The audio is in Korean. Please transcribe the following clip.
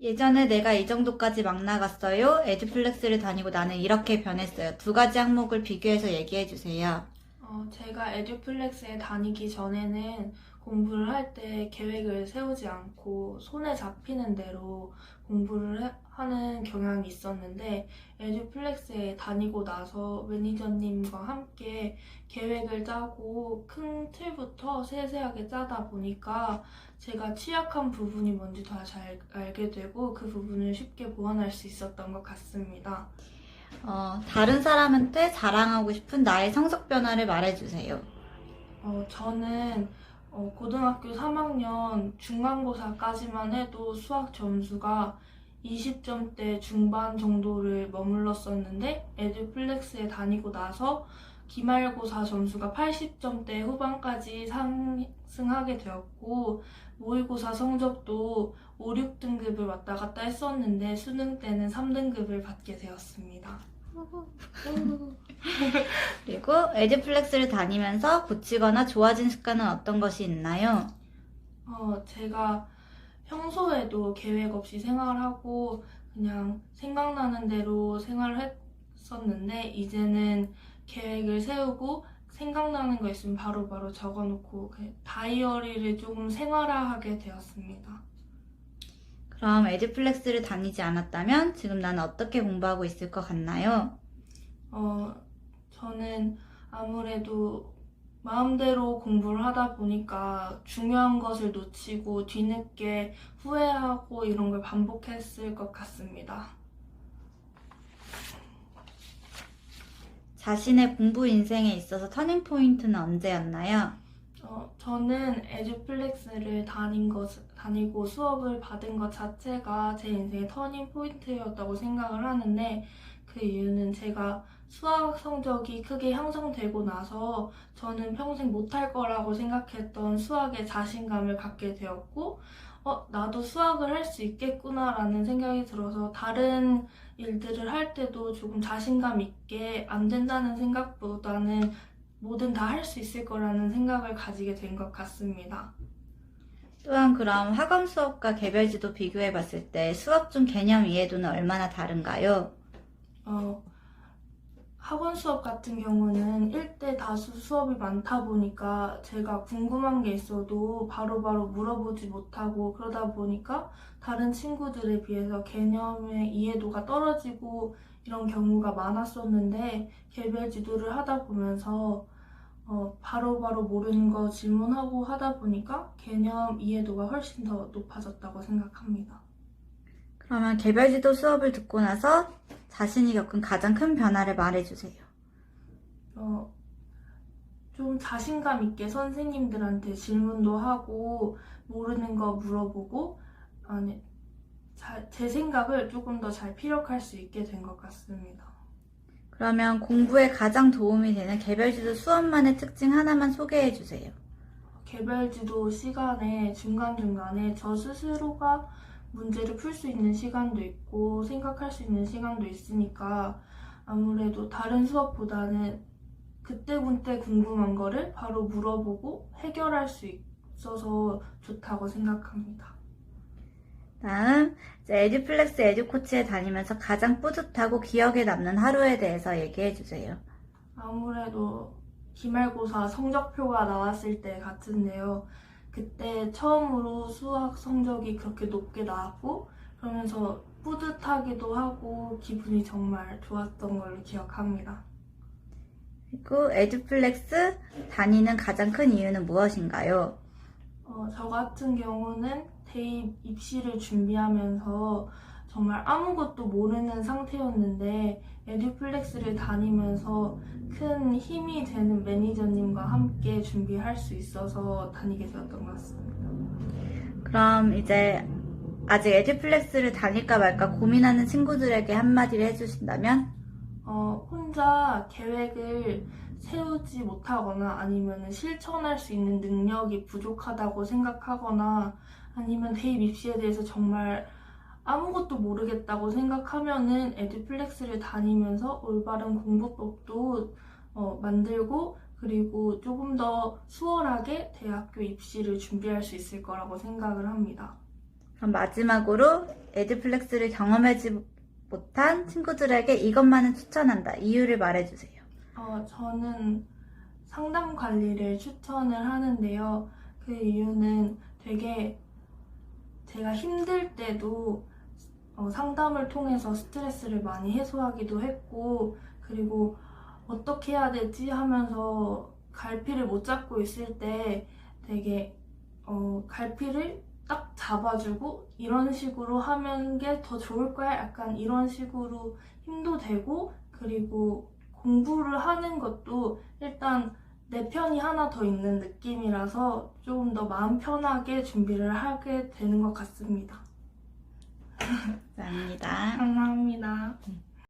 예전에 내가 이 정도까지 막 나갔어요. 에듀플렉스를 다니고 나는 이렇게 변했어요. 두 가지 항목을 비교해서 얘기해 주세요. 어, 제가 에듀플렉스에 다니기 전에는 공부를 할 때 계획을 세우지 않고 손에 잡히는 대로 공부를 해- 하는 경향이 있었는데 에듀플렉스에 다니고 나서 매니저님과 함께 계획을 짜고 큰 틀부터 세세하게 짜다 보니까 제가 취약한 부분이 뭔지 더잘 알게 되고 그 부분을 쉽게 보완할 수 있었던 것 같습니다. 어, 다른 사람한테 자랑하고 싶은 나의 성적 변화를 말해 주세요. 어, 저는 어, 고등학교 3학년 중간고사까지만 해도 수학 점수가 20점대 중반 정도를 머물렀었는데 에듀플렉스에 다니고 나서 기말고사 점수가 80점대 후반까지 상승하게 되었고 모의고사 성적도 5, 6등급을 왔다 갔다 했었는데 수능 때는 3등급을 받게 되었습니다. 그리고 에듀플렉스를 다니면서 고치거나 좋아진 습관은 어떤 것이 있나요? 어, 제가 평소에도 계획 없이 생활하고 그냥 생각나는 대로 생활을 했었는데 이제는 계획을 세우고 생각나는 거 있으면 바로바로 적어놓고 그 다이어리를 조금 생활화하게 되었습니다. 그럼 에듀플렉스를 다니지 않았다면 지금 나는 어떻게 공부하고 있을 것 같나요? 어, 저는 아무래도 마음대로 공부를 하다 보니까 중요한 것을 놓치고 뒤늦게 후회하고 이런 걸 반복했을 것 같습니다. 자신의 공부 인생에 있어서 터닝 포인트는 언제였나요? 어, 저는 에듀플렉스를 다닌 것, 다니고 수업을 받은 것 자체가 제 인생의 터닝 포인트였다고 생각을 하는데 그 이유는 제가 수학 성적이 크게 향상되고 나서 저는 평생 못할 거라고 생각했던 수학에 자신감을 갖게 되었고 어, 나도 수학을 할 수 있겠구나라는 생각이 들어서 다른 일들을 할 때도 조금 자신감 있게 안 된다는 생각보다는 뭐든 다 할 수 있을 거라는 생각을 가지게 된 것 같습니다. 또한 그럼 학원 수업과 개별 지도 비교해 봤을 때 수업 중 개념 이해도는 얼마나 다른가요? 어, 학원 수업 같은 경우는 1대 다수 수업이 많다 보니까 제가 궁금한 게 있어도 바로 바로 물어보지 못하고 그러다 보니까 다른 친구들에 비해서 개념의 이해도가 떨어지고 이런 경우가 많았었는데 개별 지도를 하다 보면서 어, 바로바로 모르는 거 질문하고 하다 보니까 개념 이해도가 훨씬 더 높아졌다고 생각합니다. 그러면 개별 지도 수업을 듣고 나서 자신이 겪은 가장 큰 변화를 말해 주세요. 어, 좀 자신감 있게 선생님들한테 질문도 하고 모르는 거 물어보고 아니 자- 제 생각을 조금 더 잘 피력할 수 있게 된 것 같습니다. 그러면 공부에 가장 도움이 되는 개별 지도 수업만의 특징 하나만 소개해 주세요. 개별 지도 시간에 중간중간에 저 스스로가 문제를 풀 수 있는 시간도 있고 생각할 수 있는 시간도 있으니까 아무래도 다른 수업보다는 그때그때 궁금한 거를 바로 물어보고 해결할 수 있어서 좋다고 생각합니다. 다음, 에듀플렉스 에듀코치에 다니면서 가장 뿌듯하고 기억에 남는 하루에 대해서 얘기해 주세요. 아무래도 기말고사 성적표가 나왔을 때 같은데요. 그때 처음으로 수학 성적이 그렇게 높게 나왔고, 그러면서 뿌듯하기도 하고, 기분이 정말 좋았던 걸로 기억합니다. 그리고 에듀플렉스 다니는 가장 큰 이유는 무엇인가요? 어, 저 같은 경우는 대입 입시를 준비하면서 정말 아무것도 모르는 상태였는데 에듀플렉스를 다니면서 큰 힘이 되는 매니저님과 함께 준비할 수 있어서 다니게 되었던 것 같습니다. 그럼 이제 아직 에듀플렉스를 다닐까 말까 고민하는 친구들에게 한마디를 해주신다면? 어, 혼자 계획을 세우지 못하거나 아니면 실천할 수 있는 능력이 부족하다고 생각하거나 아니면 대입 입시에 대해서 정말 아무것도 모르겠다고 생각하면은 에듀플렉스를 다니면서 올바른 공부법도 어, 만들고 그리고 조금 더 수월하게 대학교 입시를 준비할 수 있을 거라고 생각을 합니다. 그럼 마지막으로 에듀플렉스를 경험하지 못한 친구들에게 이것만은 추천한다. 이유를 말해주세요. 어, 저는 상담 관리를 추천을 하는데요. 그 이유는 되게 제가 힘들 때도 어, 상담을 통해서 스트레스를 많이 해소하기도 했고, 그리고 어떻게 해야 되지 하면서 갈피를 못 잡고 있을 때 되게 어, 갈피를 딱 잡아주고 이런 식으로 하면 게 더 좋을 거야. 약간 이런 식으로 힘도 되고, 그리고 공부를 하는 것도 일단 내 편이 하나 더 있는 느낌이라서 조금 더 마음 편하게 준비를 하게 되는 것 같습니다. 감사합니다. 감사합니다.